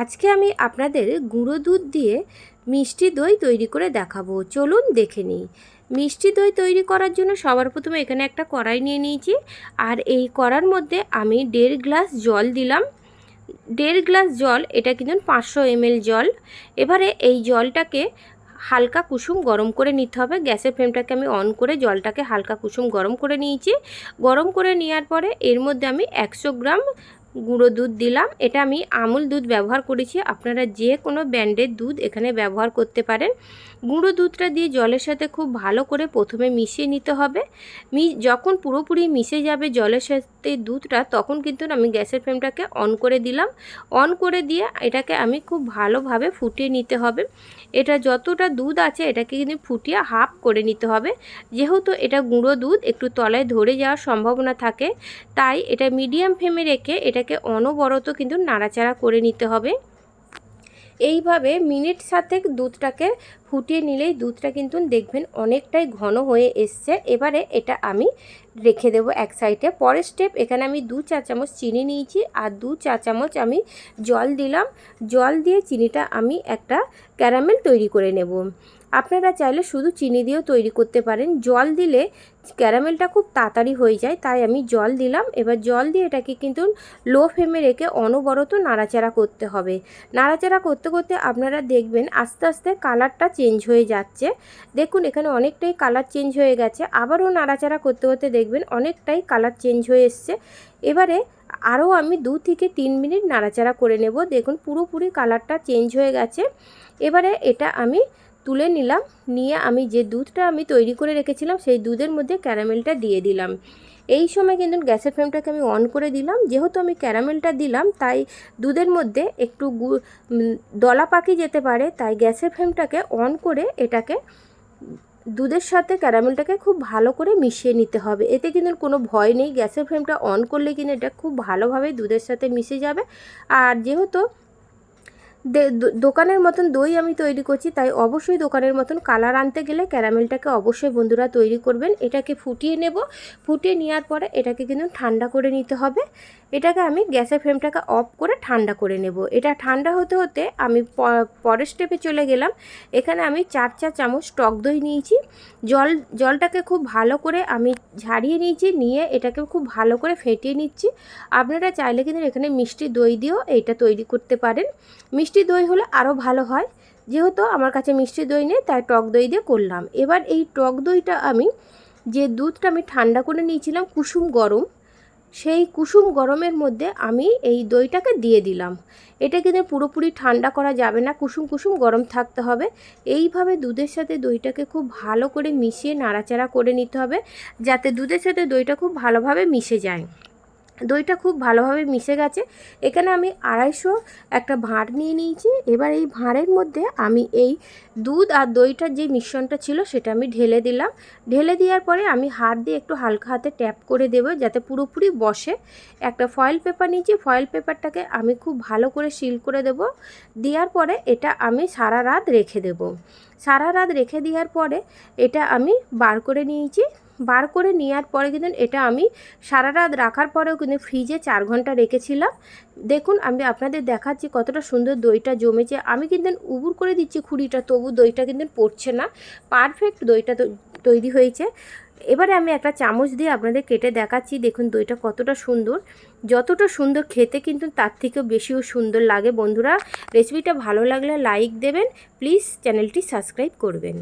আজকে আমি আপনাদের গুঁড়ো দুধ দিয়ে মিষ্টি দই তৈরি করে দেখাবো। চলুন দেখে নিই। মিষ্টি দই তৈরি করার জন্য সবার প্রথমে এখানে একটা কড়াই নিয়ে নিয়েছি। আর এই কড়ার মধ্যে আমি দেড় গ্লাস জল দিলাম। দেড় গ্লাস জল, এটা কিন্তু পাঁচশো এমএল জল। এবারে এই জলটাকে হালকা কুসুম গরম করে নিতে হবে। গ্যাসের ফ্লেমটাকে আমি অন করে জলটাকে হালকা কুসুম গরম করে নিয়েছি। গরম করে নেওয়ার পরে এর মধ্যে আমি একশো গ্রাম গুঁড়ো দুধ দিলাম। এটা আমি আমুল দুধ ব্যবহার করেছি। আপনারা যে কোনো ব্র্যান্ডের দুধ এখানে ব্যবহার করতে পারেন। গুঁড়ো দুধটা দিয়ে জলের সাথে খুব ভালো করে প্রথমে মিশিয়ে নিতে হবে। যখন পুরোপুরি মিশে যাবে জলের সাথে দুধটা, তখন কিন্তু আমি গ্যাসের ফ্লেমটাকে অন করে দিলাম। অন করে দিয়ে এটাকে আমি খুব ভালোভাবে ফুটিয়ে নিতে হবে। এটা যতটা দুধ আছে, এটাকে কিন্তু ফুটিয়ে হাফ করে নিতে হবে। যেহেতু এটা গুঁড়ো দুধ, একটু তলায় ধরে যাওয়ার সম্ভাবনা থাকে, তাই এটা মিডিয়াম ফ্লেমে রেখে এটাকে অনবরত কিন্তু নাড়াচাড়া করে নিতে হবে। এইভাবে মিনিট সাথে দুধটাকে ফুটিয়ে নিলেই দুধটা কিন্তু দেখবেন অনেকটাই ঘন হয়ে এসছে। এবারে এটা আমি রেখে দেবো এক সাইডে। পরের স্টেপ এখানে আমি দু চা চামচ চিনি নিয়েছি আর দু চা চামচ আমি জল দিলাম। জল দিয়ে চিনিটা আমি একটা ক্যারামেল তৈরি করে নেব। আপনারা চাইলে শুধু চিনি দিয়েও তৈরি করতে পারেন। জল দিলে ক্যারামেলটা খুব তাড়াতাড়ি হয়ে যায়, তাই আমি জল দিলাম। এবার জল দিয়ে এটাকে কিন্তু লো ফ্লেমে রেখে অনবরত নাড়াচাড়া করতে হবে। নাড়াচাড়া করতে করতে আপনারা দেখবেন আস্তে আস্তে কালারটা চেঞ্জ হয়ে যাচ্ছে। দেখুন, এখানে অনেকটাই কালার চেঞ্জ হয়ে গেছে। আবারও নাড়াচাড়া করতে করতে দেখবেন অনেকটাই কালার চেঞ্জ হয়ে এসছে। এবারে আরও আমি দু থেকে তিন মিনিট নাড়াচাড়া করে নেব। দেখুন পুরোপুরি কালারটা চেঞ্জ হয়ে গেছে। এবারে এটা আমি তুলে নিলাম। নিয়ে আমি যে দুধটা আমি তৈরি করে রেখেছিলাম, সেই দুধের মধ্যে ক্যারামেলটা দিয়ে দিলাম। এই সময় কিন্তু গ্যাসের ফ্লেমটাকে আমি অন করে দিলাম। যেহেতু আমি ক্যারামেলটা দিলাম, তাই দুধের মধ্যে একটু দলা পাকি যেতে পারে, তাই গ্যাসের ফ্লেমটাকে অন করে এটাকে দুধের সাথে ক্যারামেলটাকে খুব ভালো করে মিশিয়ে নিতে হবে। এতে কিন্তু কোনো ভয় নেই। গ্যাসের ফ্লেমটা অন করলে কিন্তু এটা খুব ভালোভাবে দুধের সাথে মিশে যাবে। আর যেহেতু দোকানের মতন দই আমি তৈরি করছি, তাই অবশ্যই দোকানের মতন কালার আনতে গেলে ক্যারামেলটাকে অবশ্যই বন্ধুরা তৈরি করবেন। এটাকে ফুটিয়ে নেব, ফুটিয়ে নেওয়ার পরে এটাকে কিন্তু ঠান্ডা করে নিতে হবে। এটাকে আমি গ্যাসের ফ্লেমটাকে অফ করে ঠান্ডা করে নেব। এটা ঠান্ডা হতে হতে আমি পরের স্টেপে চলে গেলাম। এখানে আমি চার চা চামচ টক দই নিয়েছি। জল, জলটাকে খুব ভালো করে আমি ঝাড়িয়ে নিয়েছি, নিয়ে এটাকে খুব ভালো করে ফেটিয়ে নিচ্ছি। আপনারা চাইলে কিন্তু এখানে মিষ্টি দই দিয়েও এটা তৈরি করতে পারেন। মিষ্টি দই হলে আরও ভালো হয়। যেহেতু আমার কাছে মিষ্টি দই নেই, তাই টক দই দিয়ে করলাম। এবার এই টক দইটা আমি, যে দুধটা আমি ঠান্ডা করে নিয়েছিলাম কুসুম গরম, সেই কুসুম গরমের মধ্যে আমি এই দইটাকে দিয়ে দিলাম। এটা কিন্তু পুরোপুরি ঠান্ডা করা যাবে না, কুসুম কুসুম গরম থাকতে হবে। এইভাবে দুধের সাথে দইটাকে খুব ভালো করে মিশিয়ে নাড়াচাড়া করে নিতে হবে, যাতে দুধের সাথে দইটা খুব ভালোভাবে মিশে যায়। দইটা খুব ভালোভাবে মিশে গেছে। এখানে আমি আড়াইশো একটা ভাঁড় নিয়ে নিয়েছি। এবার এই ভাঁড়ের মধ্যে আমি এই দুধ আর দইটার যে মিশ্রণটা ছিল সেটা আমি ঢেলে দিলাম। ঢেলে দেওয়ার পরে আমি হাত দিয়ে একটু হালকা হাতে ট্যাপ করে দেবো যাতে পুরোপুরি বসে। একটা ফয়েল পেপার নিয়েছি ফয়েল পেপারটাকে আমি খুব ভালো করে সিল করে দেব। দেওয়ার পরে এটা আমি সারা রাত রেখে দেব। সারা রাত রেখে দেওয়ার পরে এটা আমি বার করে নিয়েছি। বার করে নেওয়ার পরে কিন্তু এটা আমি সারা রাত রাখার পরেও কিন্তু ফ্রিজে চার ঘণ্টা রেখেছিলাম। দেখুন, আমি আপনাদের দেখাচ্ছি কতটা সুন্দর দইটা জমেছে। আমি কিন্তু উবুর করে দিচ্ছি খুঁড়িটা, তবু দইটা কিন্তু পড়ছে না। পারফেক্ট দইটা তৈরি হয়েছে। এবারে আমি একটা চামচ দিয়ে আপনাদের কেটে দেখাচ্ছি। দেখুন দইটা কতটা সুন্দর। যতটা সুন্দর খেতে কিন্তু তার থেকেও বেশিও সুন্দর লাগে বন্ধুরা। রেসিপিটা ভালো লাগলে লাইক দেবেন। প্লিজ চ্যানেলটি সাবস্ক্রাইব করবেন।